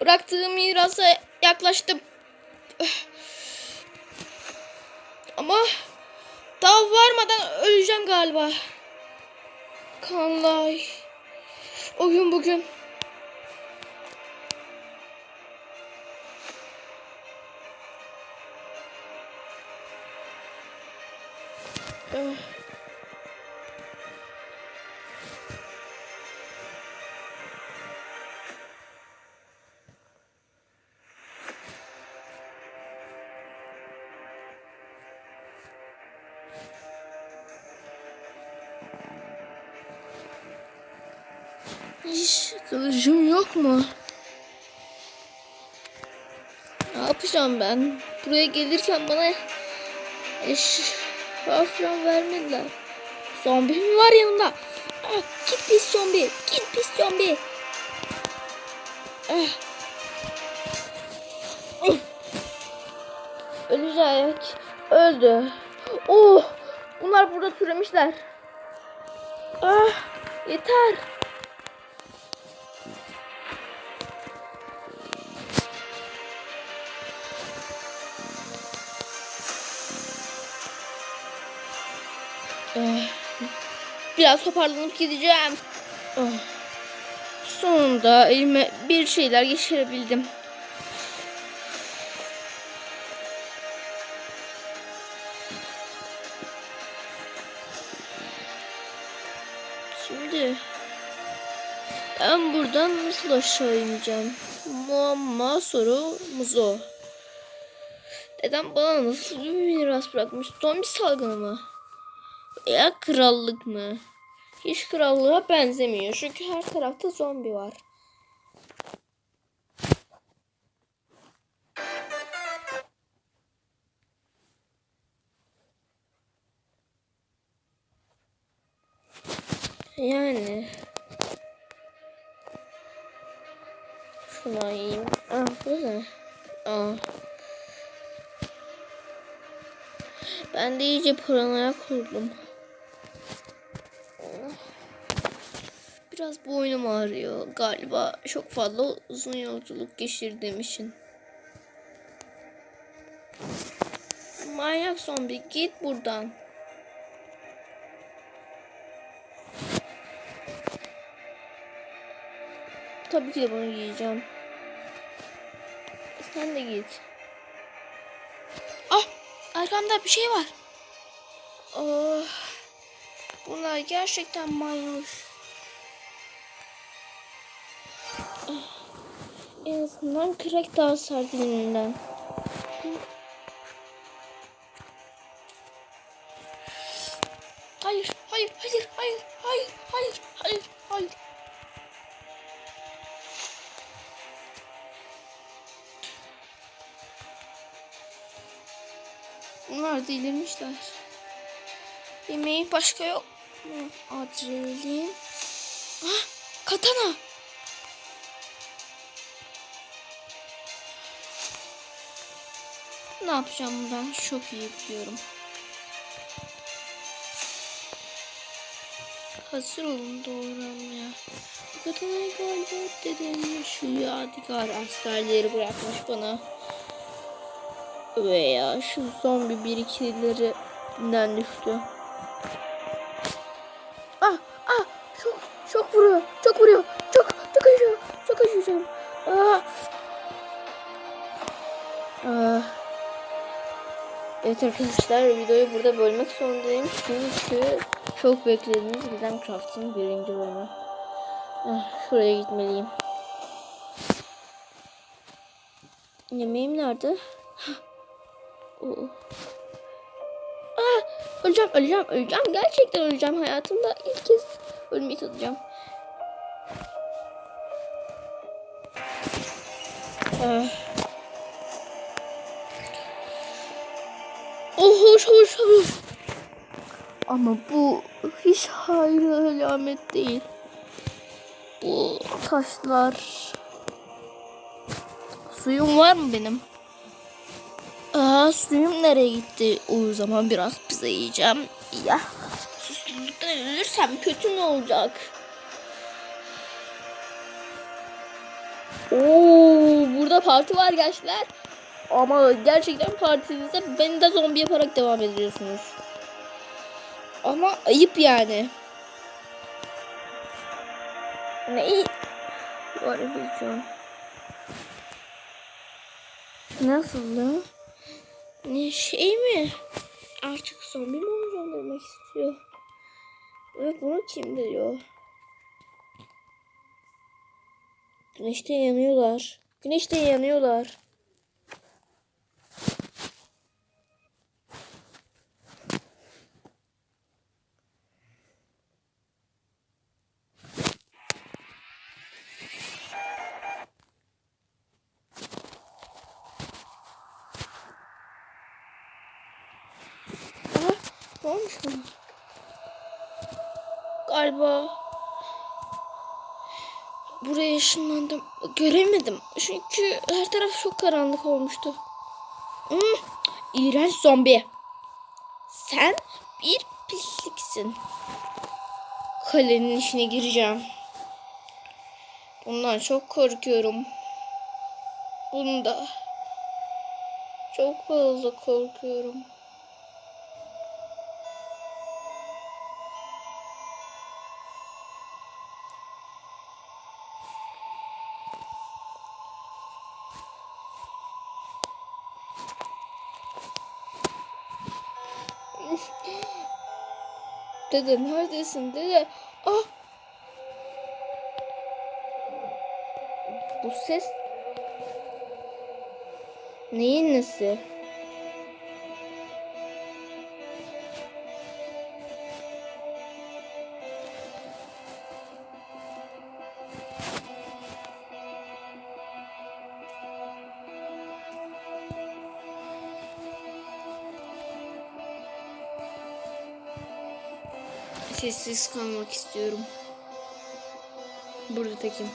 Bıraktığım mirasa yaklaştım. Ama daha varmadan öleceğim galiba. Kanlay. O gün bugün. Eh. Hiç kılıcım yok mu? Ne yapacağım ben? Buraya gelirken bana eşya falan vermediler. Zombi mi var yanımda? Ah, git pis zombi. Git pis zombi. Ah. Ah. Ölecek. Öldü. Oh! Bunlar burada türemişler. Ah! Yeter. Biraz toparlanıp gideceğim. Oh. Sonunda elime bir şeyler geçirebildim. Şimdi ben buradan nasıl aşağı ineceğim? Muamma sorumuz o. Dedem bana nasıl bir miras bırakmış? Zombi salgını mı? Ya krallık mı? Hiç krallığa benzemiyor. Çünkü her tarafta zombi var. Yani. Şunu alayım. Ah bu ne? Ah. Ben de iyice paranoya kurdum. Biraz boynum ağrıyor. Galiba çok fazla uzun yolculuk geçirdiğim için. Manyak zombi git buradan. Tabii ki de bunu giyeceğim. Sen de git. Ah! Arkamda bir şey var. Oh, bunlar gerçekten manyoş. En azından kürek daha sardininden. Hayır, hayır, hayır, hayır, hayır, hayır, hayır, hayır. Bunlar delirmişler. Yemeği başka yok mu? Adrenalin. Ah, katana. Ne yapacağım ben çok iyi biliyorum. Hazır olun doğranmaya. Bu katanayı galiba dedem şu yadigar askerleri bırakmış bana. Veya şu zombi birikilerinden düştü. Ah ah çok çok vuruyor çok vuruyor çok çok acıyor çok acıyacağım. Ah. Ah. Evet arkadaşlar videoyu burada bölmek zorundayım çünkü çok beklediğiniz Gizem Craft'ın birinci bölümü. Ah, şuraya gitmeliyim. Yemeğim nerede? Oo. Ah, öleceğim, öleceğim, öleceğim. Gerçekten öleceğim. Hayatımda ilk kez ölmeyi tadacağım. Ah. Oh, hoş, hoş, hoş. Ama bu hiç hayır alamet değil. Bu taşlar. Suyum var mı benim? Aa suyum nereye gitti? O zaman biraz pizza yiyeceğim. Ya susuzluktan ölürsem kötü mü olacak? Oo sonra parti var gençler. Ama gerçekten partinizde beni de zombi yaparak devam ediyorsunuz. Ama ayıp yani. Ne? Var yapacağım. Nasıl lan? Ne şey mi? Artık zombi mi olacağım demek istiyor. Evet bunu kim diyor? Güneşte yanıyorlar. Güneşte yanıyorlar. Olmuş buna? Galiba buraya ışınlandım. Göremedim. Çünkü her taraf çok karanlık olmuştu. Hmm, iğrenç zombi. Sen bir pisliksin. Kalenin içine gireceğim. Bundan çok korkuyorum. Bunda çok fazla korkuyorum. Dede neredesin dede? Ah! Bu ses neyin nesi? Sessiz kalmak istiyorum. Burada tekim.